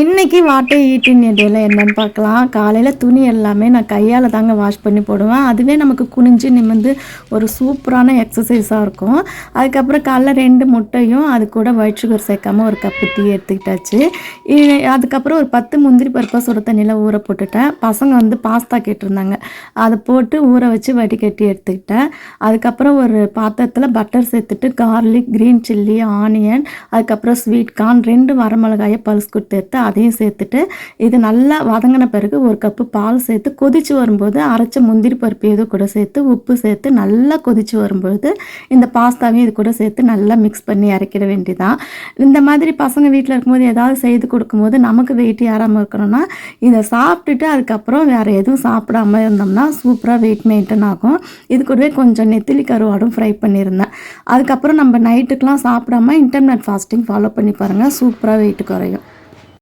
இன்றைக்கி வாட்டை ஈட்டின் இடையில என்னென்னு பார்க்கலாம். காலையில் துணி எல்லாமே நான் கையால் தாங்க வாஷ் பண்ணி போடுவேன். அதுவே நமக்கு குனிஞ்சு நிமிந்து ஒரு சூப்பரான எக்ஸசைஸாக இருக்கும். அதுக்கப்புறம் காலைல ரெண்டு முட்டையும் அது கூட ஒயிட் சுகர் சேர்க்காம ஒரு கப்பு டீ எடுத்துக்கிட்டாச்சு. அதுக்கப்புறம் ஒரு பத்து முந்திரி பருப்பை சுட தண்ணியில் ஊற போட்டுட்டேன். பசங்க வந்து பாஸ்தா கேட்டிருந்தாங்க. அதை போட்டு ஊற வச்சு வடிகட்டி எடுத்துக்கிட்டேன். அதுக்கப்புறம் ஒரு பாத்திரத்தில் பட்டர் சேர்த்துட்டு கார்லிக் க்ரீன் சில்லி ஆனியன் அதுக்கப்புறம் ஸ்வீட் கார்ன் ரெண்டு வரமிளகாயை பல்ஸ் கொடுத்து எடுத்து அதையும் சேர்த்துட்டு இது நல்லா வதங்கின பிறகு ஒரு கப்பு பால் சேர்த்து கொதித்து வரும்போது அரைச்ச முந்திரி பருப்பு இது கூட சேர்த்து உப்பு சேர்த்து நல்லா கொதித்து வரும்பொழுது இந்த பாஸ்தாவையும் இது கூட சேர்த்து நல்லா மிக்ஸ் பண்ணி இறக்கிட வேண்டியதான் இந்த மாதிரி பசங்க வீட்டில் இருக்கும்போது ஏதாவது செய்து கொடுக்கும்போது நமக்கு வெயிட் ஏறாமல் இருக்கணும்னா இதை சாப்பிட்டுட்டு அதுக்கப்புறம் வேறு எதுவும் சாப்பிடாம இருந்தோம்னா சூப்பராக வெயிட் மெயின்டைன் ஆகும். இது கூடவே கொஞ்சம் நெத்திலி கருவாடும் ஃப்ரை பண்ணியிருந்தேன். அதுக்கப்புறம் நம்ம நைட்டுக்கெலாம் சாப்பிடாம இன்டர்நெட் ஃபாஸ்டிங் ஃபாலோ பண்ணி பாருங்கள் சூப்பராக வெயிட் குறையும்.